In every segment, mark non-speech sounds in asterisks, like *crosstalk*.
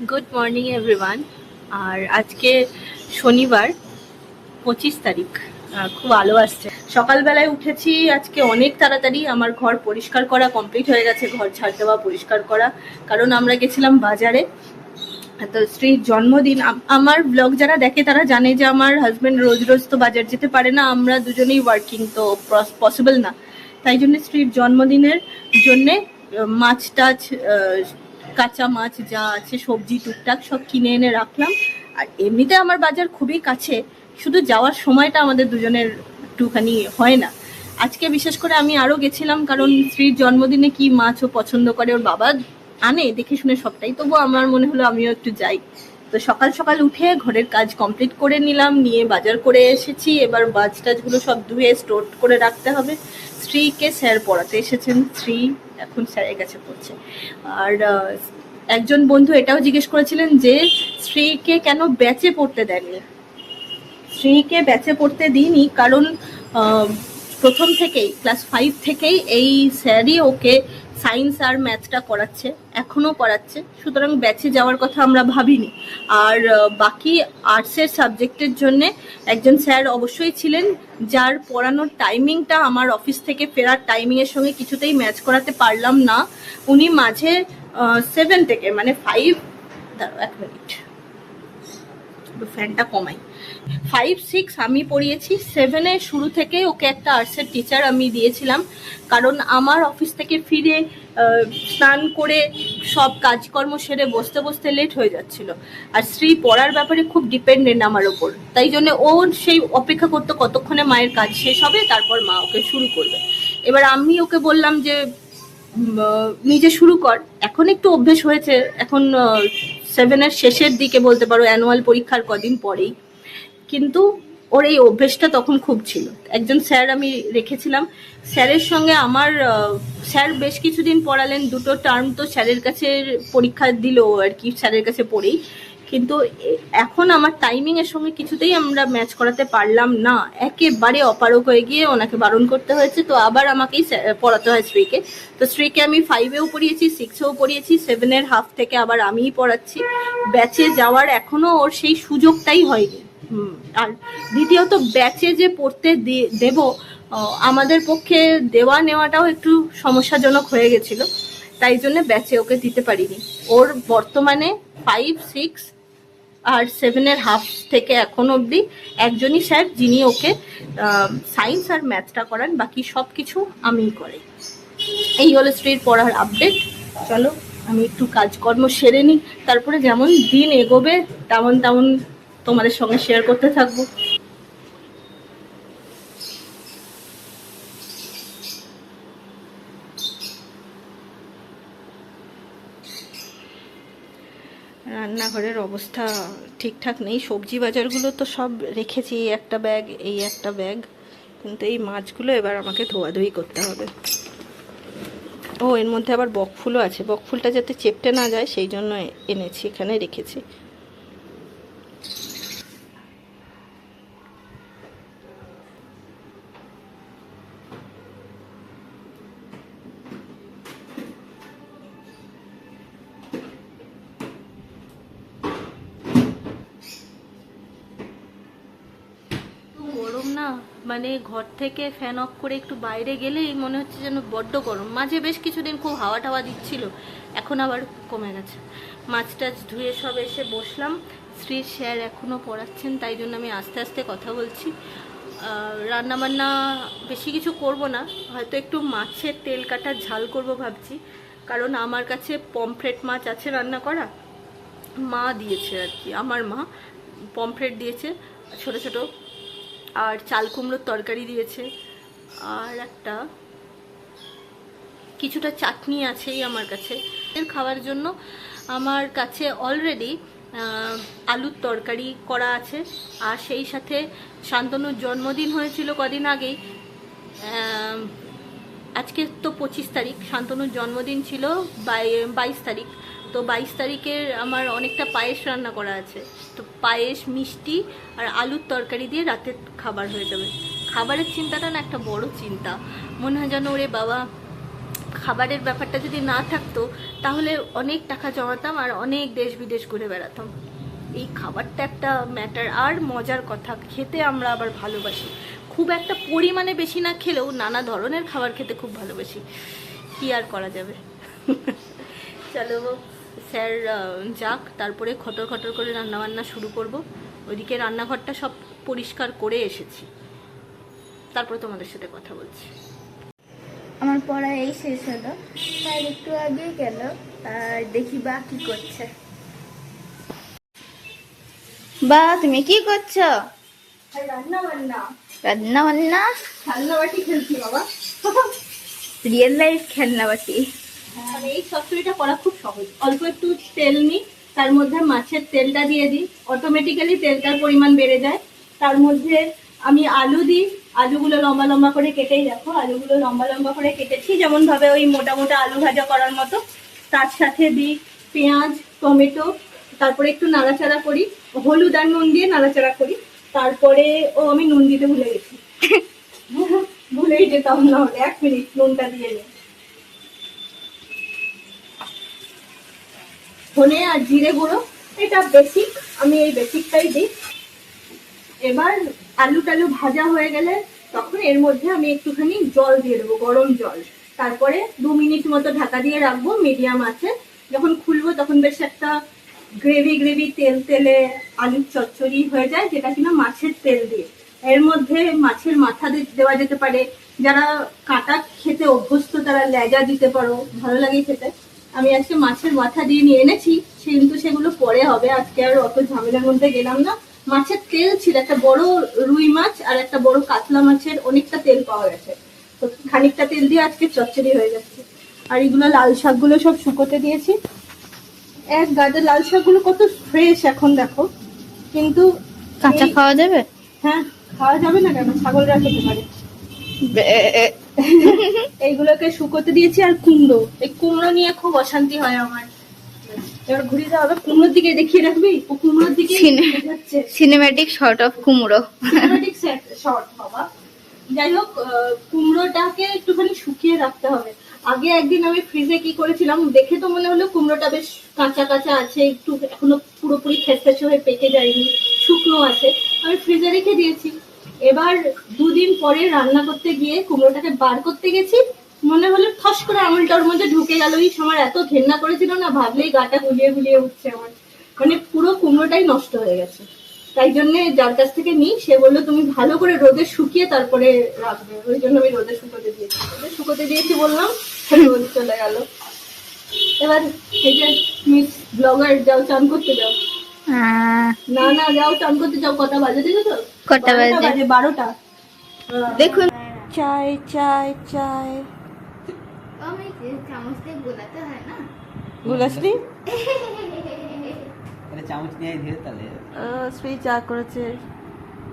Good morning everyone আর আজকে শনিবার, পঁচিশ তারিখ। খুব আলো আসছে। সকালবেলায় উঠেছি আজকে অনেক তাড়াতাড়ি। আমার ঘর পরিষ্কার করা কমপ্লিট হয়ে গেছে। ঘর ছাড় দেওয়া, পরিষ্কার করা। কারণ আমরা গেছিলাম বাজারে। তো স্ত্রীর জন্মদিন। আমার ব্লগ যারা দেখে তারা জানে যে আমার হাজব্যান্ড রোজ রোজ তো বাজার যেতে পারে না। আমরা দুজনেই ওয়ার্কিং তো পসিবল না। তাই জন্য স্ত্রীর জন্মদিনের জন্যে মাছ টাছ কাঁচা মাছ যা আছে, সবজি, টুকটাক সব কিনে এনে রাখলাম। আর এমনিতে আমার বাজার খুবই কাছে, শুধু যাওয়ার সময়টা আমাদের দুজনের একটুখানি হয় না। আজকে বিশেষ করে আমি আরও গেছিলাম, কারণ স্ত্রীর জন্মদিনে কি মাছ ও পছন্দ করে, ওর বাবা আনে, দেখে শুনে সবটাই। তবু আমার মনে হলো আমিও একটু যাই। তো সকাল সকাল উঠে ঘরের কাজ কমপ্লিট করে নিলাম, নিয়ে বাজার করে এসেছি। এবার বাজ টাজগুলো সব ধুয়ে স্টোর করে রাখতে হবে। স্ত্রীকে স্যার পড়াতে এসেছেন, স্ত্রী এখন স্যারের কাছে পড়ছে। আর একজন বন্ধু এটাও জিজ্ঞেস করেছিলেন যে, স্ত্রীকে কেন ব্যাচে পড়তে দেননি স্ত্রীকে ব্যাচে পড়তে দিইনি কারণ প্রথম থেকেই ক্লাস ফাইভ থেকেই এই স্যারই ওকে সায়েন্স আর ম্যাথটা করাচ্ছে এখনও করাচ্ছে সুতরাং ব্যাচে যাওয়ার কথা আমরা ভাবিনি। আর বাকি আর্টসের সাবজেক্টের জন্য একজন স্যার অবশ্যই ছিলেন, যার পড়ানোর টাইমিংটা আমার অফিস থেকে ফেরার টাইমিংয়ের সঙ্গে কিছুতেই ম্যাচ করাতে পারলাম না। উনি মাঝে সেভেন থেকে মানে ফাইভ এক মিনিট একটু ফ্যানটা কমাই। ফাইভ সিক্স আমি পড়িয়েছি সেভেনে শুরু থেকে ওকে একটা আর্টসের টিচার আমি দিয়েছিলাম, কারণ আমার অফিস থেকে ফিরে স্নান করে সব কাজকর্ম সেরে বসতে বসতে লেট হয়ে যাচ্ছিল। আর স্ত্রী পড়ার ব্যাপারে খুব ডিপেন্ডেন্ট আমার ওপর। তাই জন্য ও সেই অপেক্ষা করতো কতক্ষণে মায়ের কাজ শেষ হবে, তারপর মা ওকে শুরু করবে। এবার আমি ওকে বললাম যে নিজে শুরু কর। এখন একটু অভ্যেস হয়েছে, এখন সেভেনের শেষের দিকে বলতে পারো অ্যানুয়াল পরীক্ষার কদিন পরেই। কিন্তু ওর এই অভ্যেসটা তখন খুব ছিল। একজন স্যার আমি রেখেছিলাম। স্যারের সঙ্গে আমার স্যার বেশ কিছুদিন পড়ালেন। দুটো টার্ম তো স্যারের কাছে পরীক্ষা দিল আর কি, স্যারের কাছে পড়েই। কিন্তু এখন আমার টাইমিং এর সঙ্গে কিছুতেই আমরা ম্যাচ করাতে পারলাম না। একেবারে অপারক হয়ে গিয়ে ওনাকে বারণ করতে হয়েছে। তো আবার আমাকেই পড়াতে হয় স্ত্রীকে তো স্ত্রীকে আমি ফাইভেও পড়িয়েছি সিক্সেও পড়িয়েছি সেভেনের হাফ থেকে আবার আমিই পড়াচ্ছি। ব্যাচে যাওয়ার এখনও ওর সেই সুযোগটাই হয়নি। আর দ্বিতীয়ত ব্যাচে যে পড়তে দেব আমাদের পক্ষে দেওয়া নেওয়াটাও একটু সমস্যাজনক হয়ে গেছিল। তাই জন্য ব্যাচে ওকে দিতে পারিনি। ওর বর্তমানে ফাইভ সিক্স আর সেভেনের হাফ থেকে এখন অবধি একজনই স্যার যিনি ওকে সায়েন্স আর ম্যাথটা করান, বাকি সব কিছু আমিই করাই। এই হলো স্ত্রীর পড়ার আপডেট চলো, আমি একটু কাজকর্ম সেরে নিই। তারপরে যেমন দিন এগোবে, তেমন তেমন তোমাদের সঙ্গে শেয়ার করতে থাকব। রান্নাঘরের অবস্থা ঠিকঠাক নেই। সবজি বাজারগুলো তো সব রেখেছি, এই একটা ব্যাগ এই একটা ব্যাগ কিন্তু এই মাছগুলো এবার আমাকে ধোয়াধুয়ি করতে হবে। ও, এর মধ্যে আবার বকফুলও আছে। বকফুলটা যাতে চেপটে না যায়, সেই জন্য এনেছি, এখানে রেখেছি এত গরম না মানে ঘর থেকে ফ্যান অফ করে একটু বাইরে গেলেই মনে হচ্ছে যেন বড্ড গরম। মাঝে বেশ কিছুদিন খুব হাওয়া টাওয়া দিচ্ছিল, এখন আবার কমে গেছে। মাছ টাছ ধুয়ে সব এসে বসলাম। শ্রীর স্যার এখনও পড়াচ্ছেন, তাই জন্য আমি আস্তে আস্তে কথা বলছি। রান্না বান্না বেশি কিছু করব না, হয়তো একটু মাছের তেল কাটা ঝাল করব ভাবছি। কারণ আমার কাছে পমফ্রেট মাছ আছে রান্না করা। মা দিয়েছে আর কি, আমার মা পমফ্রেট দিয়েছে, ছোট ছোট আর চাল কুমড়োর তরকারি দিয়েছে। আর একটা কিছুটা চাটনি আছেই আমার কাছে। এর খাওয়ার জন্য আমার কাছে অলরেডি আলুর তরকারি করা আছে। আর সেই সাথে শান্তনুর জন্মদিন হয়েছিল কদিন আগেই। আজকে তো পঁচিশ তারিখ। শান্তনুর জন্মদিন ছিল বাই- বাইশ তারিখ। তো বাইশ তারিখের আমার অনেকটা পায়েস রান্না করা আছে। তো পায়েস, মিষ্টি আর আলুর তরকারি দিয়ে রাতের খাবার হয়ে যাবে। খাবারের চিন্তাটা না একটা বড় চিন্তা। মনে হয় যেন ওরে বাবা, খাবারের ব্যাপারটা যদি না থাকতো, তাহলে অনেক টাকা জমাতাম আর অনেক দেশ বিদেশ ঘুরে বেড়াতাম। এই খাবারটা একটা ম্যাটার আর মজার কথা। খেতে আমরা আবার ভালোবাসি। খুব একটা পরিমাণে বেশি না খেলেও নানা ধরনের খাবার খেতে খুব ভালোবাসি। কি আর করা যাবে? *laughs* চলো স্যার যাক তারপরে খটর খটর করে রান্নাবান্না শুরু করব। ওইদিকে রান্নাঘরটা সব পরিষ্কার করে এসেছি। তারপরে তোমাদের সাথে কথা বলছি। আমার পড়া এই শেষ হলো। আর একটু আগে গেল আর দেখি বা কি করছে। বা তুমি কি করছ? রান্না বান্না রান্না বান্না রান্না বাটি খেলছি বাবা। রিয়েল লাইফ খেলনা বাটি। মানে এই চচ্চড়িটা করা খুব সহজ। অল্প একটু তেল নিই তার মধ্যে মাছের তেলটা দিয়ে দিই। অটোমেটিক্যালি তেলটার পরিমাণ বেড়ে যায়। তার মধ্যে আমি আলু দিই। আলুগুলো লম্বা লম্বা করে কেটেই দেখো আলুগুলো লম্বা লম্বা করে কেটেছি। যেমন ভাবে ওই মোটা মোটা আলু ভাজা করার মতো। তার সাথে দিই পেঁয়াজ টমেটো তারপরে একটু নাড়াচাড়া করি। হলুদ আর নুন দিয়ে নাড়াচাড়া করি। তারপরে ও আমি নুন দিতে ভুলে গেছি। *laughs* ভুলেই যেতাম না এক মিনিট নুনটা দিয়ে নিই ধনে আর জিরে গুঁড়ো, এটা বেসিক আমি এই বেসিকটাই দিই। এবার আলু টালু ভাজা হয়ে গেলে তখন এর মধ্যে আমি একটুখানি জল দিয়ে দেবো, গরম জল। তারপরে দু মিনিট মতো ঢাকা দিয়ে রাখব মিডিয়াম আছে। যখন খুলবো তখন বেশ একটা গ্রেভি গ্রেভি তেল, তেলে আলুর চচ্চড়ি হয়ে যায়, যেটা কিনা মাছের তেল দিয়ে। এর মধ্যে মাছের মাথা দেওয়া যেতে পারে। যারা কাটা খেতে অভ্যস্ত, তারা লেজা দিতে পারো, ভালো লাগে খেতে। আমি আজকে মাছের মাথা দিয়ে নিয়ে এনেছি কিন্তু সেগুলো পরে হবে। আজকে আর অত ঝামেলার মধ্যে গেলাম না। মাছের তেল ছিল একটা বড় রুই মাছ আর একটা বড় কাতলা মাছের অনেকটা তেল পাওয়া গেছে। তো খানিকটা তেল দিয়ে আজকে চচ্চড়ি হয়ে যাচ্ছে আর এগুলো লাল শাকগুলো সব শুকোতে দিয়েছি। এক গাদে লাল শাকগুলো কত ফ্রেশ এখন দেখো। কিন্তু কাঁচা খাওয়া যাবে? হ্যাঁ খাওয়া যাবে না কেন? ছাগলরা খেতে পারে। এইগুলোকে শুকোতে দিয়েছি আর কুমড়ো। এই কুমড়ো নিয়ে খুব অশান্তি হয় আমার। এবার ঘুরিয়ে হবে কুমড়োর দিকে দেখিয়ে রাখবি? ও কুমড়োর দিকে সিনেম্যাটিক শর্ট অফ কুমড়ো। সিনেমাটিক শর্ট বাবা। যাই হোক কুমড়োটাকে একটুখানি শুকিয়ে রাখতে হবে। আগে একদিন আমি ফ্রিজে কি করেছিলাম দেখে তো মনে হলো কুমড়োটা বেশ কাঁচা কাঁচা আছে একটু এখনও পুরোপুরি খেসখেসে হয়ে পেকে যায়নি শুকনো আছে। আমি ফ্রিজে রেখে দিয়েছি। এবার দুদিন পরে রান্না করতে গিয়ে কুমড়োটাকে বার করতে গেছি মনে হলো ঠস করে আঙুলটা ওর মধ্যে ঢুকে গেল। ওই সময় এত ঘেন্না করেছিল না ভাবলেই গাটা গুলিয়ে গুলিয়ে উঠছে আমার। মানে পুরো কুমড়োটাই নষ্ট হয়ে গেছে। তাই জন্য যার কাছ থেকে নিই সে বলল তুমি ভালো করে রোদে শুকিয়ে তারপরে রাখবে। ওই জন্য আমি রোদে শুকোতে দিয়েছি। রোদে শুকোতে দিয়েছি বললাম রোদ চলে গেল। এবার এই যে মিস ব্লগার যাও চান করতে যাও। না না যাও চান করতে যাও কটা বাজে দেখো তো কটা বারোটা বাজে? বারোটা। দেখুন। চাই চাই চাই। আমি চামচ দিয়ে গোলাতে হয় না। গুলাসলি তাহলে চামচ নিয়ে ধীরে তাহলে শ্রী চা করেছে।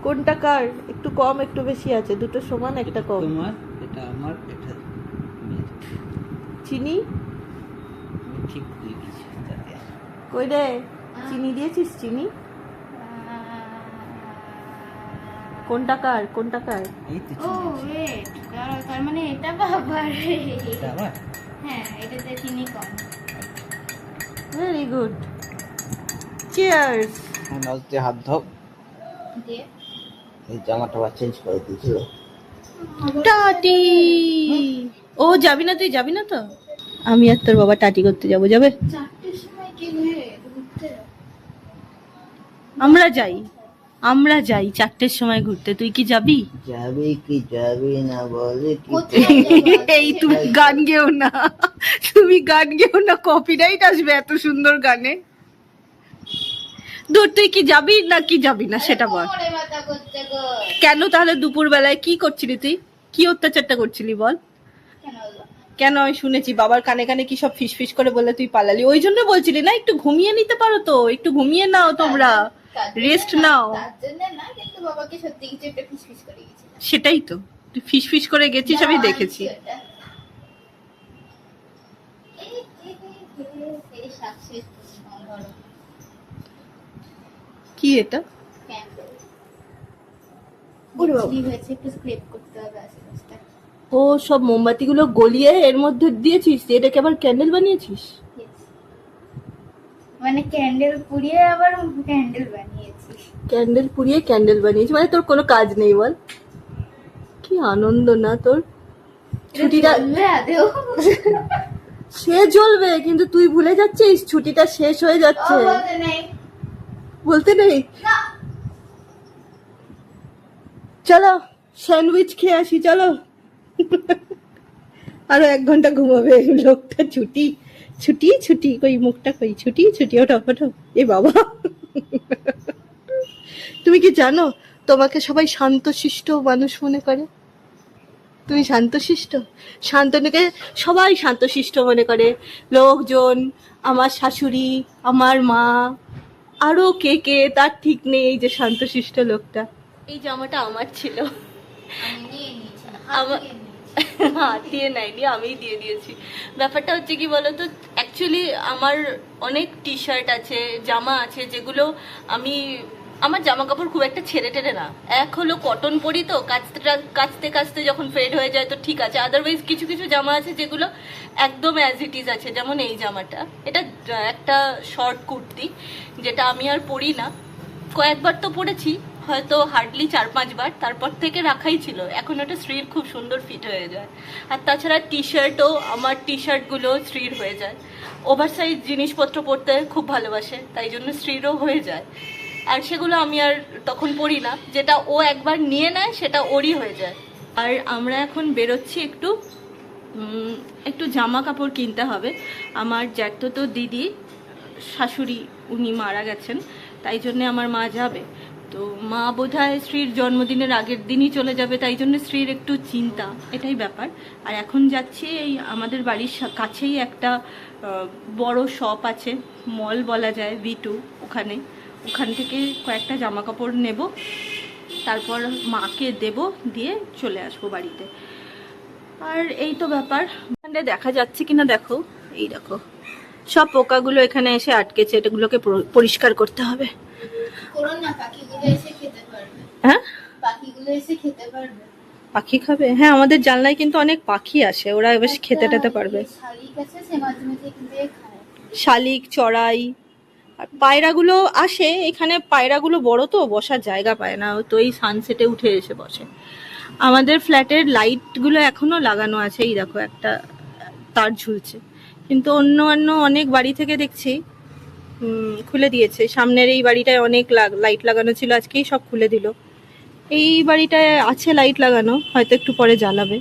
কোনটা কার? একটু কম একটু বেশি আছে। দুটো সমান একটা কম। তোমার এটা আমার এটা চিনি? ঠিক কই রে? চিনি দিয়েছিস চিনি? কোনটা কার? কোনটা কার? এই তো ও চিনি ওয়েট তার মানে এটা বাবার এটা আমার? হ্যাঁ এটাতে চিনি কম। ভেরি গুড চিয়ার্স নলতে হাত ধো। দিয়ে এই জামাটা চেঞ্জ করে দিয়েছিল। টাটি ও যাবি না তুই? যাবি না তো? আমি আর তোর বাবা টাটি করতে যাব যাবে। আমরা যাই। আমরা যাই চারটের সময় ঘুরতে। তুই কি যাবি? যাবে কি যাবে না বলে? এই তুমি গান গেও না। তুমি গান গেও না। কপিরাইট আসবে এত সুন্দর গানে। দূর তুই কি যাবি না কি যাবি না সেটা বল। কেন তাহলে দুপুর বেলায় কি করছিলি তুই? কি অত্যাচারটা করছিলি বল। কেন আমি শুনেছি বাবার কানে কানে কি সব ফিস ফিস করে বলে তুই পালালি? ওই জন্য বলছিলি না একটু ঘুমিয়ে নিতে পারো তো একটু ঘুমিয়ে নাও তোমরা। রেস্ট নাও। তার জন্য না কিন্তু বাবাকে সত্যি কিছু একটা ফিসফিস করে গেছিলাম। সেটাই তো। তুই ফিস ফিস করে গেছিস আমি দেখেছি। কি এটা? ও সব মোমবাতিগুলো গলিয়ে এর মধ্যে দিয়েছিস এটাকে আবার ক্যান্ডেল বানিয়েছিস. মানে ক্যান্ডেল পুড়িয়ে আবার ক্যান্ডেল বানিয়েছি। ক্যান্ডেল পুড়িয়ে ক্যান্ডেল বানিয়েছিস মানে তোর কোনো কাজ নেই বল। কি আনন্দ না তোর। ছুটিটা সে জ্বলবে কিন্তু তুই ভুলে যাচ্ছিস। ছুটিটা শেষ হয়ে যাচ্ছে। বলতে নেই। চলো স্যান্ডউইচ খেয়ে আসি চলো। আরও এক ঘণ্টা ঘুমাবে। লোকটা ছুটি ছুটি ছুটি কই মুখটা কই? ছুটি ছুটি ওঠো ওঠো। এ বাবা। তুমি কি জানো তোমাকে সবাই শান্তশিষ্ট মানুষ মনে করে? তুমি শান্তশিষ্ট? শান্তনুকে সবাই শান্তশিষ্ট মনে করে। লোকজন আমার শাশুড়ি আমার মা আরও কে কে তার ঠিক নেই এই যে শান্তশিষ্ট লোকটা। এই জামাটা আমার ছিল। আমি আমার- হাত দিয়ে নেয়নি আমিই দিয়ে দিয়েছি। ব্যাপারটা হচ্ছে কি বলতো অ্যাকচুয়ালি আমার অনেক টি শার্ট আছে, জামা আছে, যেগুলো আমি, আমার জামা কাপড় খুব একটা ছেড়ে টেরে না। এক হলো কটন পরি তো, কাচতে কাচতে কাচতে যখন ফেড হয়ে যায়, তো ঠিক আছে। আদারওয়াইজ কিছু কিছু জামা আছে যেগুলো একদম অ্যাজ ইট ইজ আছে, যেমন এই জামাটা। এটা, একটা শর্ট কুর্তি, যেটা আমি আর পরি না। কয়েকবার তো পরেছি হয়তো হার্ডলি চার পাঁচবার তারপর থেকে রাখাই ছিল। এখন ওটা শ্রীর খুব সুন্দর ফিট হয়ে যায়। আর তাছাড়া টি শার্টও আমার টি শার্টগুলো শ্রীর হয়ে যায়। ওভার সাইজ জিনিসপত্র পরতে খুব ভালোবাসে, তাই জন্য শ্রীরও হয়ে যায়। আর সেগুলো আমি আর তখন পরি না। যেটা ও একবার নিয়ে নেয়, সেটা ওরই হয়ে যায়। আর আমরা এখন বেরোচ্ছি একটু একটু জামা কাপড় কিনতে হবে। আমার জ্যাঠতো দিদি, শাশুড়ি উনি মারা গেছেন, তাই জন্যে আমার মা যাবে। তো মা বোধহয় শ্রীর জন্মদিনের আগের দিনই চলে যাবে, তাই জন্য শ্রীর একটু চিন্তা। এটাই ব্যাপার। আর এখন যাচ্ছি এই আমাদের বাড়ির কাছেই একটা বড় শপ আছে, মল বলা যায় ভি টু ওখানে। ওখান থেকে কয়েকটা জামা কাপড় নেব, তারপর মাকে দেব, দিয়ে চলে আসব বাড়িতে। আর এই তো ব্যাপার। এখানে দেখা যাচ্ছে কিনা দেখো, এই দেখো। সব পোকাগুলো এখানে এসে আটকেছে, এটাগুলোকে পরিষ্কার করতে হবে। করো না পাখিগুলো এসে খেতে পারবে। হ্যাঁ? পাখিগুলো এসে খেতে পারবে। পাখি খাবে? হ্যাঁ আমাদের জানলায় কিন্তু অনেক পাখি আসে ওরা এবার খেতে টেতে পারবে। শালিক চড়াই আর পায়রাগুলো আসে এখানে পায়রাগুলো বড় তো বসার জায়গা পায় না তো এই সানসেটে উঠে এসে বসে। আমাদের ফ্ল্যাটের লাইটগুলো এখনও লাগানো আছে এই দেখো একটা তার ঝুলছে। কিন্তু অন্য অন্য অনেক বাড়ি থেকে দেখছি খুলে দিয়েছে। সামনের এই বাড়িটায় অনেক লাইট লাগানো ছিল, আজকেই সব খুলে দিল। এই বাড়িটায় আছে লাইট লাগানো, হয়তো একটু পরে জ্বালাবে।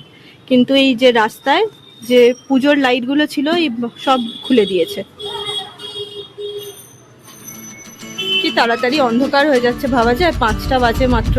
কিন্তু এই যে রাস্তায় যে পুজোর লাইটগুলো ছিল, এই সব খুলে দিয়েছে। কি তাড়াতাড়ি অন্ধকার হয়ে যাচ্ছে, ভাবা যায়? পাঁচটা বাজে মাত্র।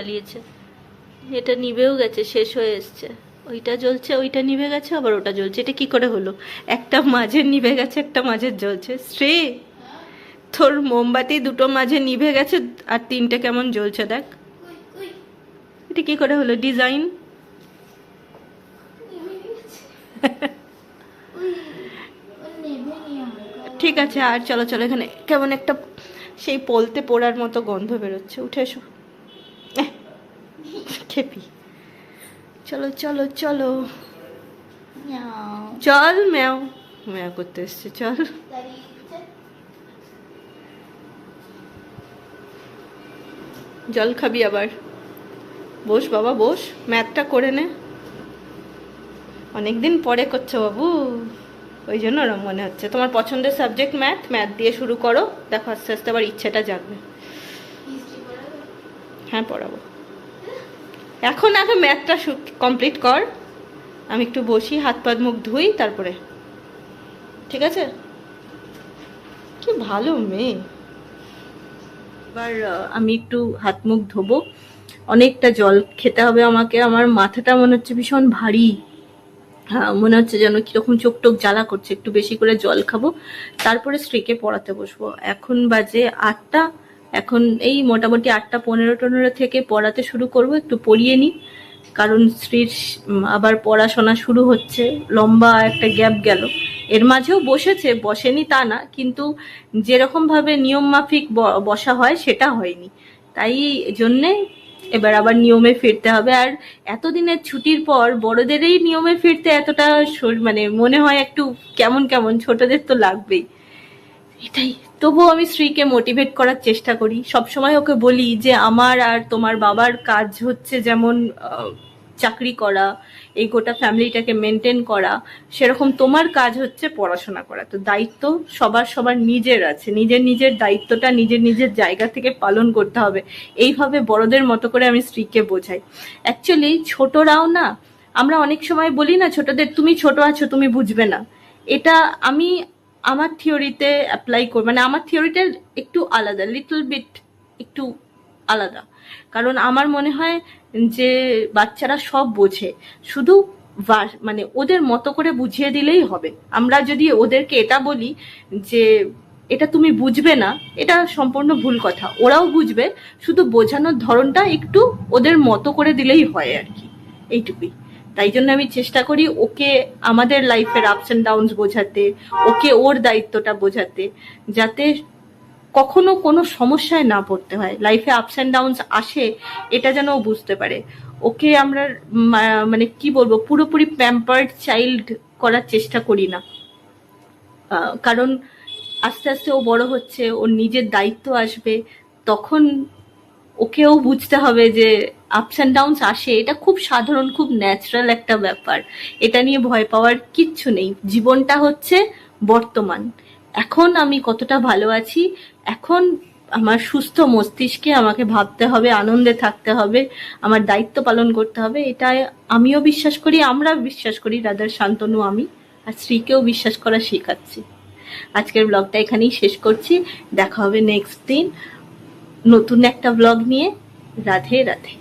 জ্বালিয়েছে এটা নিভেও গেছে, শেষ হয়ে এসছে। ওইটা জ্বলছে, ওইটা নিভে গেছে, আবার ওটা জ্বলছে। এটা কি করে হলো? একটা মাঝের নিভে গেছে, একটা মাঝের জ্বলছে। শ্রী, তোর মোমবাতি দুটো মাঝে নিভে গেছে আর তিনটে কেমন জ্বলছে দেখ। এটা কি করে হলো? ডিজাইন? ঠিক আছে, আর চলো চলো, এখানে কেমন একটা সেই পলতে পোড়ার মতো গন্ধ বেরোচ্ছে। উঠে এসো। খেপি। চলো চলো চলো। চল ম্যাও। ম্যাও করতে এসছে চল। জল খাবি আবার। বস বাবা বস। ম্যাথটা করে নে। অনেকদিন পরে করছ বাবু। ওই জন্য ওরম মনে হচ্ছে। তোমার পছন্দের সাবজেক্ট ম্যাথ। ম্যাথ দিয়ে শুরু করো। দেখো আস্তে আস্তে আবার ইচ্ছেটা জাগবে। হ্যাঁ পড়াবো। এখন আগে ম্যাথটা কমপ্লিট কর। আমি একটু বসি, হাত পা, মুখ ধুই, তারপরে। ঠিক আছে? কি ভালো মেয়ে। এবার আমি একটু হাত, মুখ ধোবো। অনেকটা জল খেতে হবে আমাকে। আমার মাথাটা মনে হচ্ছে ভীষণ ভারী। হ্যাঁ মনে হচ্ছে যেন কীরকম চোখ টোক জ্বালা করছে। একটু বেশি করে জল খাব। তারপরে স্ত্রীকে পড়াতে বসবো। এখন বাজে আটটা। এখন এই মোটামুটি আটটা পনেরো টনেরো থেকে পড়াতে শুরু করব, একটু পড়িয়ে নিই। কারণ স্ত্রীর আবার পড়াশোনা শুরু হচ্ছে, লম্বা একটা গ্যাপ গেল। এর মাঝেও বসেছে, বসেনি তা না, কিন্তু যেরকম ভাবে নিয়ম মাফিক ব- বসা হয় সেটা হয়নি। তাই জন্যে এবার আবার নিয়মে ফিরতে হবে। আর এতদিনের ছুটির পর বড়দেরই নিয়মে ফিরতে এতটা মানে মনে হয় একটু কেমন কেমন, ছোটদের তো লাগবেই। এটাই। তবুও আমি স্ত্রীকে মোটিভেট করার চেষ্টা করি। সবসময় ওকে বলি যে, আমার আর তোমার বাবার কাজ হচ্ছে যেমন চাকরি করা, এই গোটা ফ্যামিলিটাকে মেনটেন করা, সেরকম তোমার কাজ হচ্ছে পড়াশোনা করা। তো দায়িত্ব সবার সবার নিজের আছে। নিজের নিজের দায়িত্বটা নিজের নিজের জায়গা থেকে পালন করতে হবে। এইভাবে বড়দের মতো করে আমি স্ত্রীকে বোঝাই। অ্যাকচুয়ালি ছোটরাও না, আমরা অনেক সময় বলি না ছোটদের, তুমি ছোট আছো, তুমি বুঝবে না। এটা আমি আমার থিওরিতে অ্যাপ্লাই করব মানে আমার থিওরিটা একটু আলাদা লিটল বিট একটু আলাদা। কারণ আমার মনে হয় যে বাচ্চারা সব বোঝে, শুধু মানে ওদের মতো করে বুঝিয়ে দিলেই হবে। আমরা যদি ওদেরকে এটা বলি যে এটা তুমি বুঝবে না, এটা সম্পূর্ণ ভুল কথা। ওরাও বুঝবে, শুধু বোঝানোর ধরনটা একটু ওদের মতো করে দিলেই হয় আর কি। এইটুকুই। তাই জন্য আমি চেষ্টা করি ওকে আমাদের লাইফের আপস অ্যান্ড ডাউনস বোঝাতে, ওকে ওর দায়িত্বটা বোঝাতে, যাতে কখনো কোনো সমস্যায় না পড়তে হয়। লাইফে আপস অ্যান্ড ডাউনস আসে, এটা যেন ও বুঝতে পারে। ওকে আমরা মানে কি বলব, পুরোপুরি প্যাম্পার্ড চাইল্ড করার চেষ্টা করি না। কারণ আস্তে আস্তে ও বড় হচ্ছে, ওর নিজের দায়িত্ব আসবে, তখন ওকেও বুঝতে হবে যে আপস অ্যান্ড ডাউনস আসে, এটা খুব সাধারণ, খুব ন্যাচারাল একটা ব্যাপার। এটা নিয়ে ভয় পাওয়ার কিচ্ছু নেই। জীবনটা হচ্ছে বর্তমান। এখন আমি কতটা ভালো আছি, এখন আমার সুস্থ মস্তিষ্কে আমাকে ভাবতে হবে, আনন্দে থাকতে হবে, আমার দায়িত্ব পালন করতে হবে এটা আমিও বিশ্বাস করি আমরা বিশ্বাস করি, রাধার শান্তনু আমি, আর স্ত্রীকেও বিশ্বাস করা শেখাচ্ছি। আজকের ব্লগটা এখানেই শেষ করছি। দেখা হবে নেক্সট দিন। নতুন একটা ব্লগ নিয়ে রাধে রাধে।